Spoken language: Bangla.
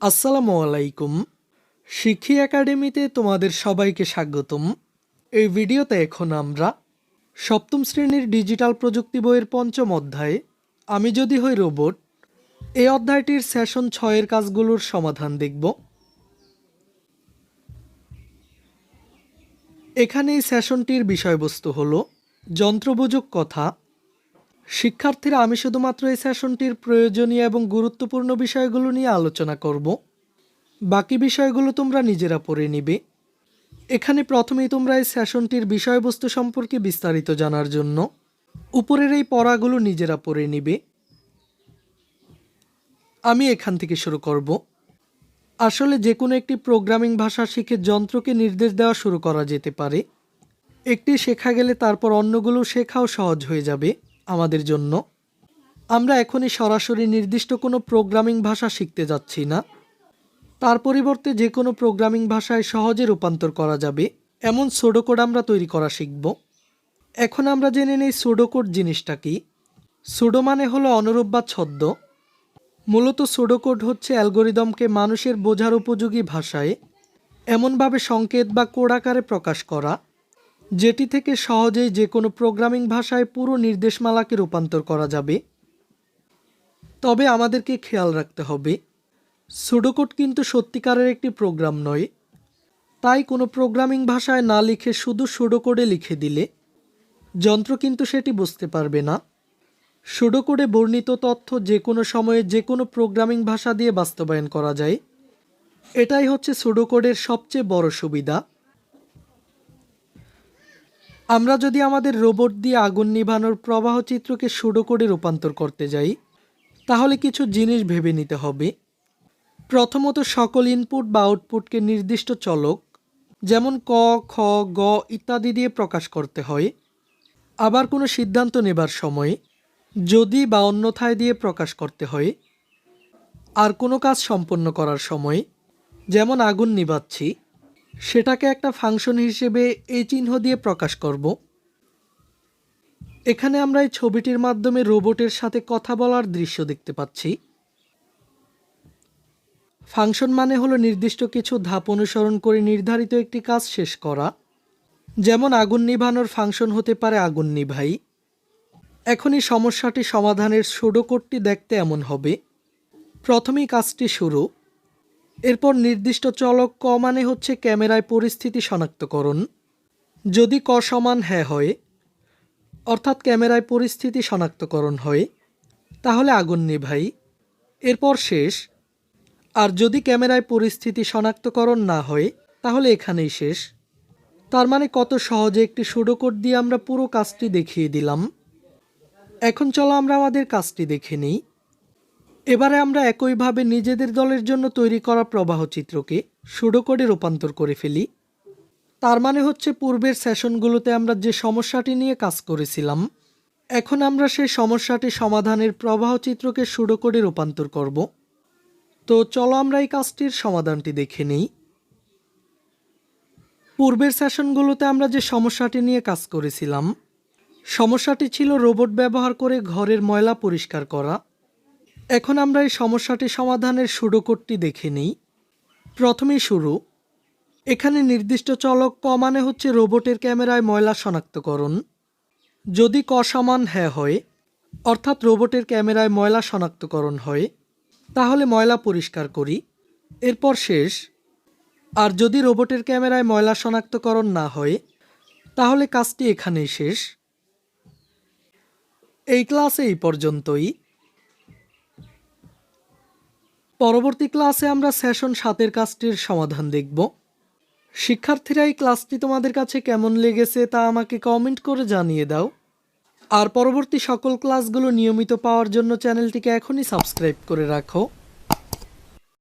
আসসালামু আলাইকুম। শিক্ষি একাডেমিতে তোমাদের সবাইকে স্বাগতম। এই ভিডিওতে এখন আমরা সপ্তম শ্রেণির ডিজিটাল প্রযুক্তি বইয়ের পঞ্চম অধ্যায়ে আমি যদি হই রোবট, এই অধ্যায়টির সেশন ছয়ের কাজগুলোর সমাধান দেখব। এখানে এই সেশনটির বিষয়বস্তু হলো যন্ত্রবোজক কথা শিক্ষার্থীরা আমি শুধুমাত্র এই সেশনটির প্রয়োজনীয় এবং গুরুত্বপূর্ণ বিষয়গুলো নিয়ে আলোচনা করব। বাকি বিষয়গুলো তোমরা নিজেরা পড়ে নিবে। এখানে প্রথমেই তোমরা এই সেশনটির বিষয়বস্তু সম্পর্কে বিস্তারিত জানার জন্য উপরের এই পড়াগুলো নিজেরা পড়ে নিবে। আমি এখান থেকে শুরু করব। আসলে যে কোনো একটি প্রোগ্রামিং ভাষা শিখে যন্ত্রকে নির্দেশ দেওয়া শুরু করা যেতে পারে। একটি শেখা গেলে তারপর অন্যগুলো শেখাও সহজ হয়ে যাবে। আমাদের জন্য। আমরা এখনই সরাসরি নির্দিষ্ট কোনো প্রোগ্রামিং ভাষা শিখতে যাচ্ছি না। তার পরিবর্তে যে কোনো প্রোগ্রামিং ভাষায় সহজে রূপান্তর করা যাবে। এমন সোডোকোড আমরা তৈরি করা শিখব। এখন আমরা জেনে নেই সোডোকোড জিনিসটা কি। সোডো মানে হলো অনুরূপ বা ছদ্ম। মূলত সুডোকোড হচ্ছে অ্যালগোরিদমকে মানুষের বোঝার উপযোগী ভাষায় এমনভাবে সংকেত বা কোড আকারে প্রকাশ করা। যেটি থেকে সহজেই যে কোনো প্রোগ্রামিং ভাষায় পুরো নির্দেশমালাকে রূপান্তর করা যাবে। তবে আমাদেরকে খেয়াল রাখতে হবে, সুডোকোড কিন্তু সত্যিকারের একটি প্রোগ্রাম নয়। তাই কোনো প্রোগ্রামিং ভাষায় না লিখে শুধু সুডোকোডে লিখে দিলে যন্ত্র কিন্তু সেটি বুঝতে পারবে না। সুডোকোডে বর্ণিত তথ্য যে কোনো সময়ে যে কোনো প্রোগ্রামিং ভাষা দিয়ে বাস্তবায়ন করা যায়। এটাই হচ্ছে সুডোকোডের সবচেয়ে বড় সুবিধা। আমরা যদি আমাদের রোবট দিয়ে আগুন নিভানোর প্রবাহ চিত্রকে সুডোকোডে রূপান্তর করতে যাই, তাহলে কিছু জিনিস ভেবে নিতে হবে। প্রথমত সকল ইনপুট বা আউটপুটকে নির্দিষ্ট চলক, যেমন ক, খ, গ ইত্যাদি দিয়ে প্রকাশ করতে হয়। আবার কোনো সিদ্ধান্ত নেবার সময় যদি বা অন্যথায় দিয়ে প্রকাশ করতে হয়। আর কোনো কাজ সম্পন্ন করার সময়, যেমন আগুন নিভাচ্ছি সেটাকে একটা ফাংশন হিসেবে এই চিহ্ন দিয়ে প্রকাশ করব। এখানে আমরা এই ছবিটির মাধ্যমে রোবটের সাথে কথা বলার দৃশ্য দেখতে পাচ্ছি। ফাংশন মানে হলো নির্দিষ্ট কিছু ধাপ অনুসরণ করে নির্ধারিত একটি কাজ শেষ করা। যেমন আগুন নিভানোর ফাংশন হতে পারে আগুন নিভাই। এখনই সমস্যাটি সমাধানের সুডোকোডটি দেখতে এমন হবে। প্রথমেই কাজটি শুরু। এরপর নির্দিষ্ট চলক ক মানে হচ্ছে ক্যামেরায় পরিস্থিতি শনাক্তকরণ। যদি ক সমান হ্যাঁ হয়, অর্থাৎ ক্যামেরায় পরিস্থিতি শনাক্তকরণ হয়, তাহলে আগুন নিভাই। এরপর শেষ। আর যদি ক্যামেরায় পরিস্থিতি শনাক্তকরণ না হয়, তাহলে এখানেই শেষ। তার মানে কত সহজে একটি সুডোকোড দিয়ে আমরা পুরো কাজটি দেখিয়ে দিলাম। এখন চলো আমরা আমাদের কাজটি দেখে নিই। এবারে আমরা একইভাবে নিজেদের দলের জন্য তৈরি করা প্রবাহ চিত্রকে সুডোকোডে রূপান্তর করে ফেলি। তার মানে হচ্ছে পূর্বের সেশনগুলোতে আমরা যে সমস্যাটি নিয়ে কাজ করেছিলাম, এখন আমরা সেই সমস্যাটি সমাধানের প্রবাহ চিত্রকে সুডোকোডে রূপান্তর করব। তো চলো আমরা এই কাজটির সমাধানটি দেখে নিই। পূর্বের সেশনগুলোতে আমরা যে সমস্যাটি নিয়ে কাজ করেছিলাম, সমস্যাটি ছিল রোবট ব্যবহার করে ঘরের ময়লা পরিষ্কার করা। এখন আমরা এই সমস্যাটি সমাধানের সুডোকোডটি দেখে নিই। প্রথমেই শুরু। এখানে নির্দিষ্ট চলক ক মানে হচ্ছে রোবটের ক্যামেরায় ময়লা শনাক্তকরণ। যদি ক সমান হ্যাঁ হয়, অর্থাৎ রোবটের ক্যামেরায় ময়লা শনাক্তকরণ হয়, তাহলে ময়লা পরিষ্কার করি। এরপর শেষ। আর যদি রোবটের ক্যামেরায় ময়লা শনাক্তকরণ না হয়, তাহলে কাজটি এখানেই শেষ। এই ক্লাসে এই পর্যন্তই। পরবর্তী ক্লাসে আমরা সেশন সাতের কাজটির সমাধান দেখব। শিক্ষার্থীরা, এই ক্লাসটি তোমাদের কাছে কেমন লেগেছে তা আমাকে কমেন্ট করে জানিয়ে দাও। আর পরবর্তী সকল ক্লাসগুলো নিয়মিত পাওয়ার জন্য চ্যানেলটিকে এখনই সাবস্ক্রাইব করে রাখো।